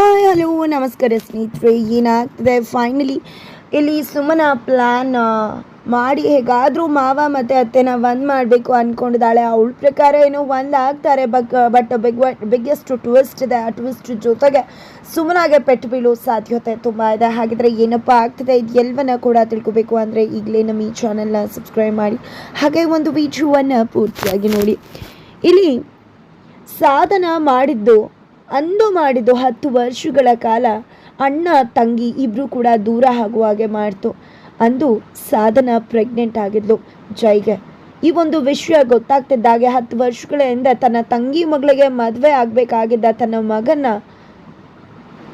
Hi hello ನಮಸ್ಕಾರ ಸ್ನೇಹಿತರೆ. ಏನಾಗ್ತಿದೆ? ಫೈನಲಿ ಇಲ್ಲಿ ಸುಮ್ಮನ ಪ್ಲ್ಯಾನ್ ಮಾಡಿ ಹೇಗಾದರೂ ಮಾವ ಮತ್ತು ಅತ್ತೆನ ಒಂದು ಮಾಡಬೇಕು ಅಂದ್ಕೊಂಡಿದ್ದಾಳೆ ಅವಳ ಪ್ರಕಾರ ಏನೋ ಒಂದು ಆಗ್ತಾರೆ, ಬಗ್ ಬಟ್ ಬಿಗ್ ಬಿಗ್ಗೆಸ್ಟ್ ಟ್ವಿಸ್ಟ್ ಇದೆ. ಆ ಟ್ವಿಸ್ಟ್ ಜೊತೆಗೆ ಸುಮ್ಮನಾಗೆ ಪೆಟ್ಟು ಬೀಳೋ ಸಾಧ್ಯತೆ ತುಂಬ ಇದೆ. ಹಾಗಿದ್ರೆ ಏನಪ್ಪ ಆಗ್ತಿದೆ? ಇದು ಎಲ್ಲವನ್ನ ಕೂಡ ತಿಳ್ಕೊಬೇಕು ಅಂದರೆ ಈಗಲೇ ನಮ್ಮ ಈ ಚಾನಲ್ನ ಸಬ್ಸ್ಕ್ರೈಬ್ ಮಾಡಿ. ಹಾಗೆ ಒಂದು ವಿಡಿಯೋವನ್ನು ಪೂರ್ತಿಯಾಗಿ ನೋಡಿ. ಇಲ್ಲಿ ಸಾಧನ ಮಾಡಿದ್ದು ಅಂದು ಮಾಡಿದ್ದು ಹತ್ತು ವರ್ಷಗಳ ಕಾಲ ಅಣ್ಣ, ತಂಗಿ ಇಬ್ಬರು ಕೂಡ ದೂರ ಆಗುವ ಹಾಗೆ ಮಾಡ್ತು. ಅಂದು ಸಾಧನ ಪ್ರೆಗ್ನೆಂಟ್ ಆಗಿದ್ಲು ಜೈಗೆ. ಈ ಒಂದು ವಿಷಯ ಗೊತ್ತಾಗ್ತಿದ್ದಾಗೆ ಹತ್ತು ವರ್ಷಗಳ ಹಿಂದೆ ತನ್ನ ತಂಗಿ ಮಗಳಿಗೆ ಮದುವೆ ಆಗಬೇಕಾಗಿದ್ದ ತನ್ನ ಮಗನ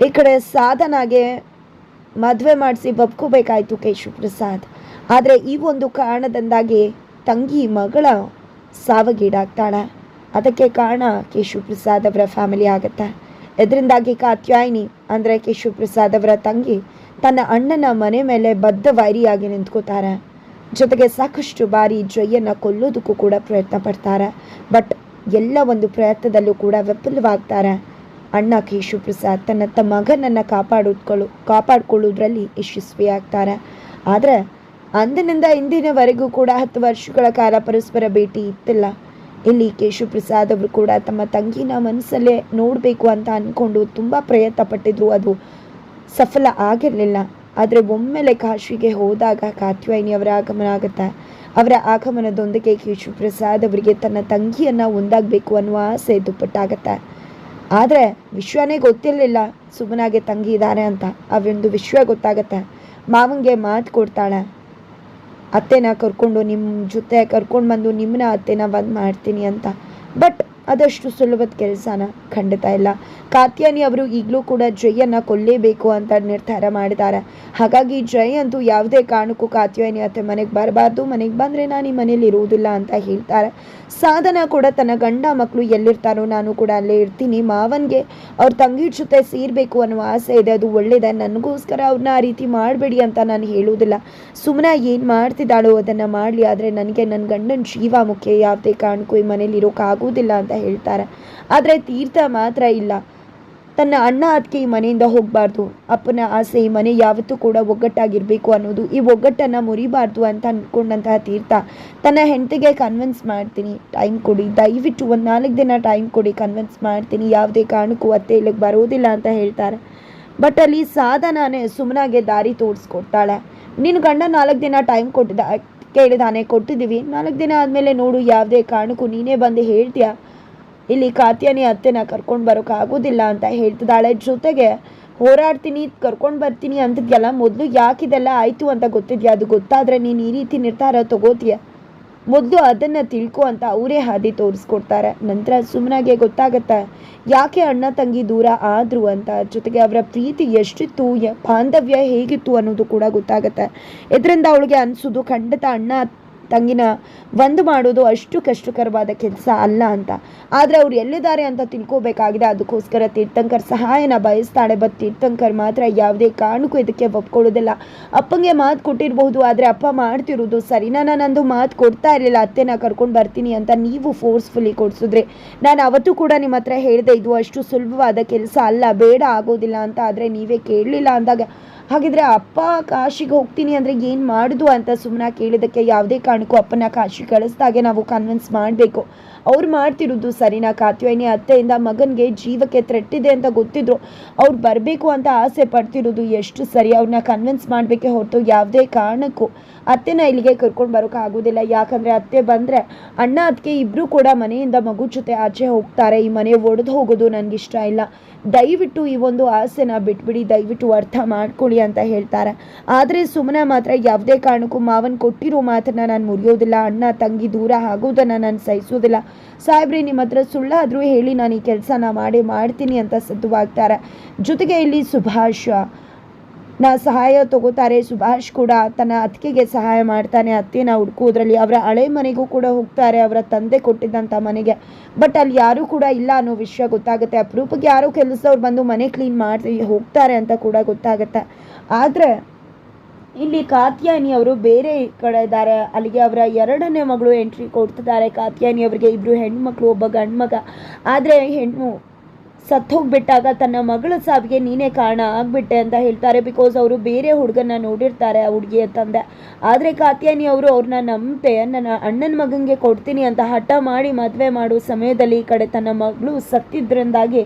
ಈ ಕಡೆ ಸಾಧನಾಗೆ ಮದುವೆ ಮಾಡಿಸಿ ಒಪ್ಕೋಬೇಕಾಯಿತು ಕೇಶವ ಪ್ರಸಾದ್. ಆದರೆ ಈ ಒಂದು ಕಾರಣದಿಂದಾಗಿ ತಂಗಿ ಮಗಳ ಸಾವಿಗೀಡಾಗ್ತಾಳೆ. ಅದಕ್ಕೆ ಕಾರಣ ಕೇಶವ ಪ್ರಸಾದ್ ಅವರ ಫ್ಯಾಮಿಲಿ ಆಗುತ್ತೆ. ಇದರಿಂದಾಗಿ ಕಾತ್ಯಾಯಿನಿ, ಅಂದರೆ ಕೇಶವ ಪ್ರಸಾದ್ ಅವರ ತಂಗಿ, ತನ್ನ ಅಣ್ಣನ ಮನೆ ಮೇಲೆ ಬದ್ಧ ವೈರಿಯಾಗಿ ನಿಂತ್ಕೋತಾರೆ. ಜೊತೆಗೆ ಸಾಕಷ್ಟು ಬಾರಿ ಜಯನ್ನ ಕೊಲ್ಲೋದಕ್ಕೂ ಕೂಡ ಪ್ರಯತ್ನ ಪಡ್ತಾರೆ. ಬಟ್ ಎಲ್ಲ ಒಂದು ಪ್ರಯತ್ನದಲ್ಲೂ ಕೂಡ ವಿಫಲವಾಗ್ತಾರೆ. ಅಣ್ಣ ಕೇಶವ ಪ್ರಸಾದ್ ತನ್ನ ತಮ್ಮ ಮಗನನ್ನು ಕಾಪಾಡಿಕೊಳ್ಳು ಕಾಪಾಡಿಕೊಳ್ಳೋದ್ರಲ್ಲಿ ಯಶಸ್ವಿಯಾಗ್ತಾರೆ. ಆದರೆ ಅಂದಿನಿಂದ ಇಂದಿನವರೆಗೂ ಕೂಡ ಹತ್ತು ವರ್ಷಗಳ ಕಾಲ ಪರಸ್ಪರ ಭೇಟಿ ಇತ್ತಿಲ್ಲ. ಇಲ್ಲಿ ಕೇಶವ ಪ್ರಸಾದ್ ಅವರು ಕೂಡ ತಮ್ಮ ತಂಗಿನ ಮನಸ್ಸಲ್ಲೇ ನೋಡಬೇಕು ಅಂತ ಅಂದ್ಕೊಂಡು ತುಂಬ ಪ್ರಯತ್ನ ಪಟ್ಟಿದ್ರು ಅದು ಸಫಲ ಆಗಿರಲಿಲ್ಲ. ಆದರೆ ಒಮ್ಮೆಲೆ ಕಾಶಿಗೆ ಹೋದಾಗ ಕಾತ್ಯಾಯಿನಿ ಅವರ ಆಗಮನ ಆಗುತ್ತೆ? ಅವರ ಆಗಮನದೊಂದಿಗೆ ಕೇಶವ ಪ್ರಸಾದ್ ಅವರಿಗೆ ತನ್ನ ತಂಗಿಯನ್ನು ಒಂದಾಗಬೇಕು ಅನ್ನುವ ಆಸೆ ದುಪ್ಪಟ್ಟಾಗತ್ತೆ? ಆದರೆ ವಿಶ್ವನೇ ಗೊತ್ತಿರಲಿಲ್ಲ ಸುಮ್ಮನಾಗೆ ತಂಗಿ ಇದ್ದಾರೆ ಅಂತ. ಅವೊಂದು ವಿಶ್ವ ಗೊತ್ತಾಗತ್ತೆ? ಮಾವಂಗೆ ಮಾತು ಕೊಡ್ತಾಳೆ. ಅತ್ತೆನ ಕರ್ಕೊಂಡು ನಿಮ್ಮ ಜೊತೆ ಕರ್ಕೊಂಡು ಬಂದು ನಿಮ್ಮನ್ನ ಅತ್ತೆನ ಬಂದು ಮಾಡ್ತೀನಿ ಅಂತ. ಬಟ್ ಅದಷ್ಟು ಸುಲಭದ ಕೆಲಸನ ಖಂಡಿತ ಇಲ್ಲ. ಕಾತ್ಯಾನಿ ಅವರು ಈಗಲೂ ಕೂಡ ಜಯನ್ನ ಕೊಲ್ಲೇಬೇಕು ಅಂತ ನಿರ್ಧಾರ ಮಾಡಿದ್ದಾರೆ. ಹಾಗಾಗಿ ಜಯ ಅಂತೂ ಯಾವುದೇ ಕಾರಣಕ್ಕೂ ಕಾತ್ಯಾನಿ ಅತ್ತೆ ಮನೆಗೆ ಬರಬಾರ್ದು, ಮನೆಗೆ ಬಂದರೆ ನಾನು ಈ ಮನೇಲಿ ಇರುವುದಿಲ್ಲ ಅಂತ ಹೇಳ್ತಾರೆ. ಸಾಧನ ಕೂಡ ತನ್ನ ಗಂಡ ಮಕ್ಕಳು ಎಲ್ಲಿರ್ತಾರೋ ನಾನು ಕೂಡ ಅಲ್ಲೇ ಇರ್ತೀನಿ. ಮಾವನ್ಗೆ ಅವ್ರ ತಂಗಿ ಜೊತೆ ಸೇರಬೇಕು ಅನ್ನೋ ಆಸೆ ಇದೆ. ಅದು ಒಳ್ಳೇದೆ. ನನಗೋಸ್ಕರ ಅವ್ರನ್ನ ಆ ರೀತಿ ಮಾಡಬೇಡಿ ಅಂತ ನಾನು ಹೇಳುವುದಿಲ್ಲ. ಸುಮ್ಮನೆ ಏನು ಮಾಡ್ತಿದ್ದಾಳೋ ಅದನ್ನು ಮಾಡಲಿ. ಆದರೆ ನನಗೆ ನನ್ನ ಗಂಡನ ಜೀವ ಮುಖ್ಯ. ಯಾವುದೇ ಕಾರಣಕ್ಕೂ ಈ ಮನೇಲಿ ಇರೋಕ್ಕಾಗೋದಿಲ್ಲ ಅಂತ ಹೇಳ್ತಾರೆ. ಆದರೆ ತೀರ್ಥ ಮಾತ್ರ ಇಲ್ಲ. ತನ್ನ ಅಣ್ಣ ಅದಕ್ಕೆ ಈ ಮನೆಯಿಂದ ಹೋಗಬಾರ್ದು. ಅಪ್ಪನ ಆಸೆ ಈ ಮನೆ ಯಾವತ್ತೂ ಕೂಡ ಒಗ್ಗಟ್ಟಾಗಿರಬೇಕು ಅನ್ನೋದು. ಈ ಒಗ್ಗಟ್ಟನ್ನು ಮುರಿಬಾರ್ದು ಅಂತ ಅಂದ್ಕೊಂಡಂತಹ ತೀರ್ಥ ತನ್ನ ಹೆಂಡತಿಗೆ ಕನ್ವಿನ್ಸ್ ಮಾಡ್ತೀನಿ. ಟೈಮ್ ಕೊಡಿ. ದಯವಿಟ್ಟು ಒಂದು ನಾಲ್ಕು ದಿನ ಟೈಮ್ ಕೊಡಿ. ಕನ್ವಿನ್ಸ್ ಮಾಡ್ತೀನಿ. ಯಾವುದೇ ಕಾರಣಕ್ಕೂ ಅತ್ತೆ ಇಲ್ಲಿಗೆ ಬರೋದಿಲ್ಲ ಅಂತ ಹೇಳ್ತಾರೆ. ಬಟ್ ಅಲ್ಲಿ ಸಾಧನಾನೇ ಸುಮ್ಮನಾಗೆ ದಾರಿ ತೋರಿಸ್ಕೊಡ್ತಾಳೆ ನಿನ್ನ ಗಂಡ ನಾಲ್ಕು ದಿನ ಟೈಮ್ ಕೊಟ್ಟಿದ್ದ ಕೇಳಿದಾನೆ, ಕೊಟ್ಟಿದ್ದೀವಿ. ನಾಲ್ಕು ದಿನ ಆದಮೇಲೆ ನೋಡು, ಯಾವುದೇ ಕಾರಣಕ್ಕೂ ನೀನೇ ಬಂದು ಹೇಳ್ತೀಯಾ. ಇಲ್ಲಿ ಕಾತ್ಯಾನಿ ಅತ್ತೆನ ಕರ್ಕೊಂಡು ಬರೋಕೆ ಆಗೋದಿಲ್ಲ ಅಂತ ಹೇಳ್ತಿದ್ದಾಳೆ. ಜೊತೆಗೆ ಹೋರಾಡ್ತೀನಿ, ಕರ್ಕೊಂಡು ಬರ್ತೀನಿ ಅಂತಿದ್ಯಲ್ಲ ಮೊದಲು ಯಾಕಿದೆಲ್ಲ ಆಯಿತು ಅಂತ ಗೊತ್ತಿದ್ಯಾ? ಅದು ಗೊತ್ತಾದರೆ ನೀನು ಈ ರೀತಿ ನಿರ್ಧಾರ ತಗೋತೀಯ? ಮೊದಲು ಅದನ್ನು ತಿಳ್ಕೊ ಅಂತ ಅವರೇ ಹಾದಿ ತೋರಿಸ್ಕೊಡ್ತಾರೆ. ನಂತರ ಸುಮ್ಮನಾಗೆ ಗೊತ್ತಾಗತ್ತೆ, ಯಾಕೆ ಅಣ್ಣ ತಂಗಿ ದೂರ ಆದರು ಅಂತ? ಜೊತೆಗೆ ಅವರ ಪ್ರೀತಿ ಎಷ್ಟಿತ್ತು ಬಾಂಧವ್ಯ ಹೇಗಿತ್ತು ಅನ್ನೋದು ಕೂಡ ಗೊತ್ತಾಗತ್ತೆ. ಇದರಿಂದ ಅವಳಿಗೆ ಅನಿಸೋದು, ಖಂಡಿತ ಅಣ್ಣ ತಂಗಿನ ಒಂದು ಮಾಡೋದು ಅಷ್ಟು ಕಷ್ಟಕರವಾದ ಕೆಲಸ ಅಲ್ಲ ಅಂತ. ಆದರೆ ಅವ್ರು ಎಲ್ಲಿದ್ದಾರೆ ಅಂತ ತಿಳ್ಕೋಬೇಕಾಗಿದೆ. ಅದಕ್ಕೋಸ್ಕರ ತೀರ್ಥಂಕರ್ ಸಹಾಯನ ಬಯಸ್ತಾಳೆ. ಬಟ್ ತೀರ್ಥಂಕರ್ ಮಾತ್ರ ಯಾವುದೇ ಕಾರಣಕ್ಕೂ ಇದಕ್ಕೆ ಒಪ್ಕೊಳ್ಳೋದಿಲ್ಲ. ಅಪ್ಪಂಗೆ ಮಾತು ಕೊಟ್ಟಿರಬಹುದು, ಆದರೆ ಅಪ್ಪ ಮಾಡ್ತಿರೋದು ಸರಿ ನಾನು ನನ್ನದು ಮಾತು ಕೊಡ್ತಾ ಇರಲಿಲ್ಲ. ಅತ್ತೆನ ಕರ್ಕೊಂಡು ಬರ್ತೀನಿ ಅಂತ ನೀವು ಫೋರ್ಸ್ಫುಲ್ಲಿ ಕೊಡಿಸಿದ್ರೆ. ನಾನು ಅವತ್ತು ಕೂಡ ನಿಮ್ಮ ಹತ್ರ ಹೇಳಿದೆ, ಇದು ಅಷ್ಟು ಸುಲಭವಾದ ಕೆಲಸ ಅಲ್ಲ, ಬೇಡ ಆಗೋದಿಲ್ಲ ಅಂತ. ಆದರೆ ನೀವೇ ಕೇಳಲಿಲ್ಲ ಅಂದಾಗ ಹಾಗಿದ್ರೆ ಅಪ್ಪ ಕಾಶಿಗೆ ಹೋಗ್ತೀನಿ ಅಂದರೆ ಏನು ಮಾಡುದು ಅಂತ ಸುಮ್ಮನೆ ಕೇಳಿದಕ್ಕೆ ಯಾವುದೇ ಕಾರಣಕ್ಕೂ ಅಪ್ಪನ ಕಾಶಿ ಕಳಿಸ್ದಾಗೆ ನಾವು ಕನ್ವಿನ್ಸ್ ಮಾಡಬೇಕು. ಅವ್ರು ಮಾಡ್ತಿರೋದು ಸರಿನಾ? ಕಾತ್ಯಾಯಿನಿ ಅತ್ತೆಯಿಂದ ಮಗನಿಗೆ ಜೀವಕ್ಕೆ ತ್ರೆಟ್ಟಿದೆ ಅಂತ ಗೊತ್ತಿದ್ರು. ಅವ್ರು ಬರಬೇಕು ಅಂತ ಆಸೆ ಪಡ್ತಿರೋದು ಎಷ್ಟು ಸರಿ ಅವ್ರನ್ನ ಕನ್ವಿನ್ಸ್ ಮಾಡಬೇಕೆ ಹೊರತು ಯಾವುದೇ ಕಾರಣಕ್ಕೂ. ಅತ್ತೆನ ಇಲ್ಲಿಗೆ ಕರ್ಕೊಂಡು ಬರೋಕೆ ಆಗೋದಿಲ್ಲ. ಯಾಕಂದರೆ ಅತ್ತೆ ಬಂದರೆ ಅಣ್ಣ ಅದಕ್ಕೆ ಇಬ್ಬರು ಕೂಡ ಮನೆಯಿಂದ ಮಗು ಜೊತೆ ಆಚೆ ಹೋಗ್ತಾರೆ. ಈ ಮನೆ ಒಡೆದು ಹೋಗೋದು ನನಗಿಷ್ಟ ಇಲ್ಲ. ದಯವಿಟ್ಟು ಈ ಒಂದು ಆಸೆನ ಬಿಟ್ಬಿಡಿ. ದಯವಿಟ್ಟು ಅರ್ಥ ಮಾಡ್ಕೊಳ್ಳಿ. ಅಂತ ಹೇಳ್ತಾರೆ. ಆದರೆ ಸುಮ್ಮನೆ ಮಾತ್ರ ಯಾವುದೇ ಕಾರಣಕ್ಕೂ ಮಾವನ್ ಕೊಟ್ಟಿರೋ ಮಾತನ್ನ ನಾನು ಮುರಿಯೋದಿಲ್ಲ. ಅಣ್ಣ, ತಂಗಿ ದೂರ ಆಗೋದನ್ನು ನಾನು ಸಹಿಸೋದಿಲ್ಲ. ಸಾಹೇಬ್ರಿ ನಿಮ್ಮ ಹತ್ರ ಸುಳ್ಳಾದರೂ ಹೇಳಿ ನಾನು ಈ ಕೆಲಸನ ಮಾಡೇ ಮಾಡ್ತೀನಿ ಅಂತ ಸಿದ್ಧವಾಗ್ತಾರೆ. ಜೊತೆಗೆ ಇಲ್ಲಿ ಸುಭಾಷ್. ನ ಸಹಾಯ ತಗೋತಾರೆ. ಸುಭಾಷ್ ಕೂಡ ತನ್ನ ಅತ್ತಿಗೆಗೆ ಸಹಾಯ ಮಾಡ್ತಾನೆ. ಅತ್ತೆನ ಹುಡ್ಕೋದ್ರಲ್ಲಿ ಅವರ ಹಳೆ ಮನೆಗೂ ಕೂಡ ಹೋಗ್ತಾರೆ. ಅವರ ತಂದೆ ಕೊಟ್ಟಿದ್ದಂಥ ಮನೆಗೆ. ಬಟ್ ಅಲ್ಲಿ ಯಾರೂ ಕೂಡ ಇಲ್ಲ ಅನ್ನೋ ವಿಷಯ ಗೊತ್ತಾಗುತ್ತೆ. ಅಪರೂಪಕ್ಕೆ ಯಾರೋ ಕೆಲಸದವ್ರು ಬಂದು ಮನೆ ಕ್ಲೀನ್ ಮಾಡಿ ಹೋಗ್ತಾರೆ ಅಂತ ಕೂಡ ಗೊತ್ತಾಗುತ್ತೆ. ಆದರೆ ಇಲ್ಲಿ ಕಾತ್ಯಾಯನಿ ಅವರು ಬೇರೆ ಕಡೆ ಇದ್ದಾರೆ. ಅಲ್ಲಿಗೆ ಅವರ ಎರಡನೇ ಮಗಳು ಎಂಟ್ರಿ ಕೊಡ್ತಿದ್ದಾರೆ. ಕಾತ್ಯಾಯನಿ ಅವರಿಗೆ ಇಬ್ಬರು ಹೆಣ್ಮಕ್ಳು, ಒಬ್ಬ ಗಂಡ್ಮಗ. ಆದರೆ ಹೆಣ್ಣು ಸತ್ತೋಗ್ಬಿಟ್ಟಾಗ ತನ್ನ ಮಗಳ ಸಾವಿಗೆ ನೀನೇ ಕಾರಣ ಆಗ್ಬಿಟ್ಟೆ ಅಂತ ಹೇಳ್ತಾರೆ. ಬಿಕಾಸ್ ಅವರು ಬೇರೆ ಹುಡುಗನ ನೋಡಿರ್ತಾರೆ ಆ ಹುಡುಗಿಯ ತಂದೆ. ಆದರೆ ಕಾತ್ಯಾನಿ ಅವರು ಅವ್ರನ್ನ ನಂಬತೆ, ನನ್ನ ಅಣ್ಣನ ಮಗನಿಗೆ ಕೊಡ್ತೀನಿ ಅಂತ ಹಠ ಮಾಡಿ ಮದುವೆ ಮಾಡೋ ಸಮಯದಲ್ಲಿ ಈ ಕಡೆ ತನ್ನ ಮಗಳು ಸತ್ತಿದ್ರಿಂದಾಗಿ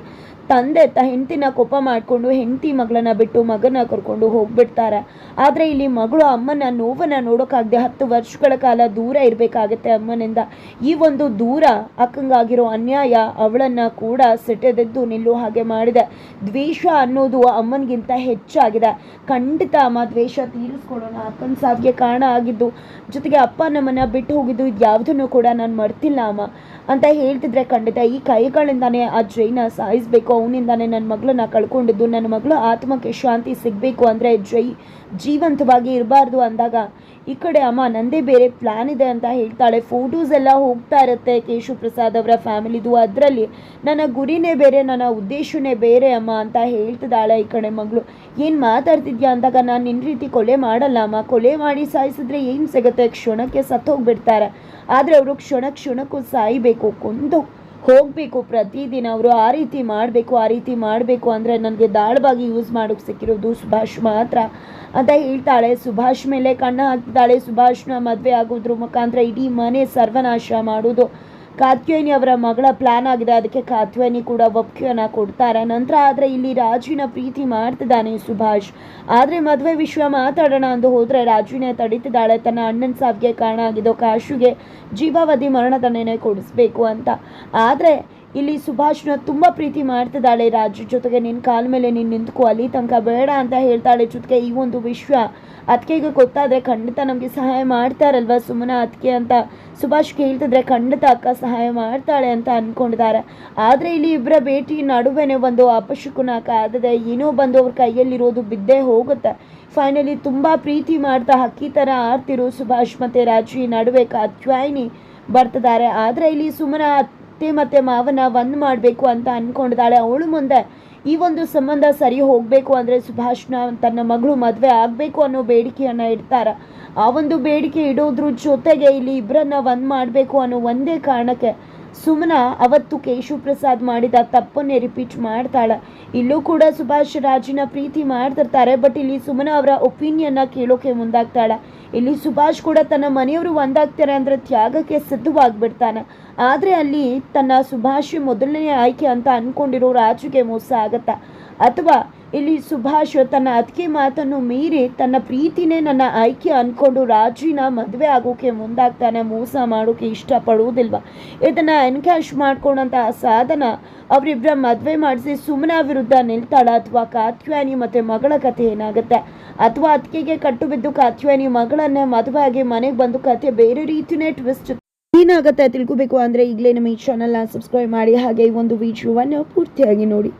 ತಂದೆ ತ, ಹೆಂಡತಿನ ಕೋಪ ಮಾಡಿಕೊಂಡು, ಹೆಂಡತಿ ಮಗಳನ್ನ ಬಿಟ್ಟು ಮಗನ ಕರ್ಕೊಂಡು ಹೋಗ್ಬಿಡ್ತಾರೆ. ಆದರೆ ಇಲ್ಲಿ ಮಗಳು ಅಮ್ಮನ ನೋವನ್ನು ನೋಡೋಕ್ಕಾಗದೆ ಹತ್ತು ವರ್ಷಗಳ ಕಾಲ ದೂರ ಇರಬೇಕಾಗತ್ತೆ ಅಮ್ಮನಿಂದ. ಈ ಒಂದು ದೂರ ಅಕ್ಕಂಗಾಗಿರೋ ಅನ್ಯಾಯ ಅವಳನ್ನ ಕೂಡ ಸೆಟೆದೆದ್ದು ನಿಲ್ಲೋ ಹಾಗೆ ಮಾಡಿದೆ. ದ್ವೇಷ ಅನ್ನೋದು ಅಮ್ಮನಿಗಿಂತ ಹೆಚ್ಚಾಗಿದೆ. ಖಂಡಿತ ಅಮ್ಮ ದ್ವೇಷ ತೀರಿಸ್ಕೊಡೋಣ. ಅಕ್ಕನ ಸಾವಿಗೆ ಕಾರಣ ಆಗಿದ್ದು, ಜೊತೆಗೆ ಅಪ್ಪ ನಮ್ಮನ್ನ ಬಿಟ್ಟು ಹೋಗಿದ್ದು ಇದು ಯಾವುದನ್ನು ಕೂಡ ನಾನು ಮರ್ತಿಲ್ಲ ಅಮ್ಮ. ಅಂತ ಹೇಳ್ತಿದ್ರೆ ಖಂಡಿತ ಈ ಕೈಗಳಿಂದಾನೇ ಆ ಜೈನ ಸಾಯಿಸ್ಬೇಕು. ಅವನಿಂದಾನೇ ನನ್ನ ಮಗಳನ್ನ ಕಳ್ಕೊಂಡಿದ್ದು. ನನ್ನ ಮಗಳು ಆತ್ಮಕ್ಕೆ ಶಾಂತಿ ಸಿಗಬೇಕು ಅಂದರೆ ಜೈ ಜೀವಂತವಾಗಿ ಇರಬಾರ್ದು ಅಂದಾಗ, ಈ ಕಡೆ ಅಮ್ಮ ನಂದೇ ಬೇರೆ ಪ್ಲಾನ್ ಇದೆ ಅಂತ ಹೇಳ್ತಾಳೆ. ಫೋಟೋಸ್ ಎಲ್ಲ ಹೋಗ್ತಾ ಇರುತ್ತೆ ಕೇಶವ ಪ್ರಸಾದ್ ಅವರ ಫ್ಯಾಮಿಲಿದು. ಅದರಲ್ಲಿ ನನ್ನ ಗುರಿನೇ ಬೇರೆ, ನನ್ನ ಉದ್ದೇಶನೇ ಬೇರೆ ಅಮ್ಮ ಅಂತ ಹೇಳ್ತಿದ್ದಾಳೆ ಈ ಕಡೆ ಮಗಳು. ಏನು ಮಾತಾಡ್ತಿದ್ಯಾ ಅಂದಾಗ, ನಾನು ನಿನ್ನ ರೀತಿ ಕೊಲೆ ಮಾಡಲ್ಲ ಅಮ್ಮ. ಕೊಲೆ ಮಾಡಿ ಸಾಯಿಸಿದ್ರೆ ಏನು ಸಿಗುತ್ತೆ? ಕ್ಷಣಕ್ಕೆ ಸತ್ತೋಗ್ಬಿಡ್ತಾರೆ. ಆದರೆ ಅವರು ಕ್ಷಣ ಕ್ಷಣಕ್ಕೂ ಸಾಯಬೇಕು. ಕೊಂದು ಹೋಗಬೇಕು, ಪ್ರತಿದಿನ ಅವರು ಆ ರೀತಿ ಮಾಡಬೇಕು, ಆ ರೀತಿ ಮಾಡಬೇಕು ಅಂದರೆ ನನಗೆ ದಾಳವಾಗಿ ಯೂಸ್ ಮಾಡೋಕ್ಕೆ ಸಿಕ್ಕಿರೋದು ಸುಭಾಷ್ ಮಾತ್ರ ಅಂತ ಹೇಳ್ತಾಳೆ. ಸುಭಾಷ್ ಮೇಲೆ ಕಣ್ಣು ಹಾಕ್ತಿದ್ದಾಳೆ. ಸುಭಾಷ್ನ ಮದುವೆ ಆಗೋದ್ರ ಮುಖಾಂತರ ಇಡೀ ಮನೆ ಸರ್ವನಾಶ ಮಾಡೋದು. ಕಾತ್ಯಾಯಿನಿ ಅವರ ಮಗಳ ಪ್ಲಾನ್ ಆಗಿದೆ. ಅದಕ್ಕೆ ಕಾತ್ಯಾಯಿನಿ ಕೂಡ ಒಪ್ಪಿಗೆಯನ್ನು ಕೊಡ್ತಾರೆ. ನಂತರ ಆದರೆ ಇಲ್ಲಿ ರಾಜುವಿನ ಪ್ರೀತಿ ಮಾಡ್ತಿದ್ದಾನೆ ಸುಭಾಷ್. ಆದರೆ ಮದುವೆ ವಿಷಯ ಮಾತಾಡೋಣ ಅಂದು ಹೋದರೆ ರಾಜುವಿನ ತಡೀತಿದ್ದಾಳೆ. ತನ್ನ ಅಣ್ಣನ ಸಾವಿಗೆ ಕಾರಣ ಆಗಿದ್ದು ಕಾಶುಗೆ ಜೀವಾವಧಿ ಮರಣದಂಡನೆ ಕೊಡಿಸ್ಬೇಕು ಅಂತ. ಆದರೆ ಇಲ್ಲಿ ಸುಭಾಷ್ನ ತುಂಬ ಪ್ರೀತಿ ಮಾಡ್ತಿದ್ದಾಳೆ ರಾಜು. ಜೊತೆಗೆ ನಿನ್ನ ಕಾಲ ಮೇಲೆ ನೀನು ನಿಂತ್ಕೋ, ಅಲ್ಲಿ ತನಕ ಬೇಡ ಅಂತ ಹೇಳ್ತಾಳೆ ಜೊತೆಗೆ ಈ ಒಂದು ವಿಶ್ವ. ಅದಕ್ಕೆಗೆ ಗೊತ್ತಾದರೆ ಖಂಡಿತ ನಮಗೆ ಸಹಾಯ ಮಾಡ್ತಾರಲ್ವ ಸುಮ್ಮನೆ ಅದಕ್ಕೆ ಅಂತ ಸುಭಾಷ್ ಕೇಳ್ತಿದ್ರೆ ಖಂಡಿತ ಅಕ್ಕ ಸಹಾಯ ಮಾಡ್ತಾಳೆ ಅಂತ ಅಂದ್ಕೊಂಡಿದ್ದಾರೆ ಆದರೆ ಇಲ್ಲಿ ಇಬ್ಬರ ಭೇಟಿ ನಡುವೆನೆ ಒಂದು ಅಪಶಕುನ ಆದರೆ ಏನೋ ಬಂದು ಅವ್ರ ಕೈಯಲ್ಲಿರೋದು ಬಿದ್ದೇ ಹೋಗುತ್ತೆ. ಫೈನಲಿ ತುಂಬ ಪ್ರೀತಿ ಮಾಡ್ತಾ ಹಕ್ಕಿ ಥರ ಆಡ್ತಿರೋ ಸುಭಾಷ್ ಮತ್ತು ರಾಜು ಈ ನಡುವೆ ಕಾತ್ಯಾಯಿನಿ ಬರ್ತಿದ್ದಾರೆ. ಆದರೆ ಇಲ್ಲಿ ಸುಮ್ಮನೆ ಅತ್ತೆ ಮತ್ತು ಮಾವನ ಒಂದು ಮಾಡಬೇಕು ಅಂತ ಅಂದ್ಕೊಂಡಿದ್ದಾಳೆ ಅವಳು ಮುಂದೆ ಈ ಒಂದು ಸಂಬಂಧ ಸರಿ ಹೋಗಬೇಕು ಅಂದರೆ ಸುಭಾಷ್ನ ತನ್ನ ಮಗಳು ಮದುವೆ ಆಗಬೇಕು ಅನ್ನೋ ಬೇಡಿಕೆಯನ್ನು ಇಡ್ತಾರೆ. ಆ ಒಂದು ಬೇಡಿಕೆ ಇಡೋದ್ರ ಜೊತೆಗೆ ಇಲ್ಲಿ ಇಬ್ಬರನ್ನ ಒಂದು ಮಾಡಬೇಕು ಅನ್ನೋ ಒಂದೇ ಕಾರಣಕ್ಕೆ ಸುಮನ ಅವತ್ತು ಕೇಶವ ಪ್ರಸಾದ್ ಮಾಡಿದ ತಪ್ಪನ್ನೇ ರಿಪೀಟ್ ಮಾಡ್ತಾಳೆ. ಇಲ್ಲೂ ಕೂಡ ಸುಭಾಷ್ ರಾಜಿನ ಪ್ರೀತಿ ಮಾಡ್ತಿರ್ತಾರೆ ಬಟ್ ಇಲ್ಲಿ ಸುಮನ ಅವರ ಒಪಿನಿಯನ್ನ ಕೇಳೋಕೆ ಮುಂದಾಗ್ತಾಳೆ. ಇಲ್ಲಿ ಸುಭಾಷ್ ಕೂಡ ತನ್ನ ಮನೆಯವರು ಒಂದಾಗ್ತಾರೆ ಅಂದರೆ ತ್ಯಾಗಕ್ಕೆ ಸಿದ್ಧವಾಗಿಬಿಡ್ತಾನೆ. ಆದರೆ ಅಲ್ಲಿ ತನ್ನ ಸುಭಾಷ್ ಮೊದಲನೇ ಆಯ್ಕೆ ಅಂತ ಅಂದ್ಕೊಂಡಿರೋ ರಾಜುಗೆ ಮೋಸ ಆಗತ್ತಾ? ಅಥವಾ ಇಲ್ಲಿ ಸುಭಾಷ್ ತನ್ನ ಅದಕ್ಕೆ ಮಾತನ್ನು ಮೀರಿ ತನ್ನ ಪ್ರೀತಿನೇ ನನ್ನ ಆಯ್ಕೆ ಅಂದ್ಕೊಂಡು ರಾಜಿನ ಮದುವೆ ಆಗೋಕೆ ಮುಂದಾಗ್ತಾನೆ, ಮೋಸ ಮಾಡೋಕೆ ಇಷ್ಟಪಡುವುದಿಲ್ವ ಇದನ್ನು ಎನ್ಕ್ಯಾಶ್ ಮಾಡ್ಕೊಂಡಂಥ ಸಾಧನ ಅವರಿಬ್ಬರ ಮದುವೆ ಮಾಡಿಸಿ ಸುಮನ ವಿರುದ್ಧ ನಿಲ್ತಾಳ? ಅಥವಾ ಕಾತ್ಯಾನಿ ಮತ್ತು ಮಗಳ ಕಥೆ ಏನಾಗುತ್ತೆ? ಅಥವಾ ಅತ್ತಿಗೆಗೆ ಕಟ್ಟು ಬಿದ್ದು ಕಾತ್ಯ ನೀವು ಮಗಳನ್ನ ಮದುವೆ ಮನೆಗೆ ಬಂದು ಕಥೆ ಬೇರೆ ರೀತಿನೇ ಟ್ವಿಸ್ಟ್ ಏನಾಗುತ್ತೆ ತಿಳ್ಕೋಬೇಕು ಅಂದರೆ ಈಗಲೇ ನಮ್ಮ ಈ ಚಾನಲ್ನ ಸಬ್ಸ್ಕ್ರೈಬ್ ಮಾಡಿ. ಹಾಗೆ ಈ ಒಂದು ವಿಡಿಯೋವನ್ನು ಪೂರ್ತಿಯಾಗಿ ನೋಡಿ.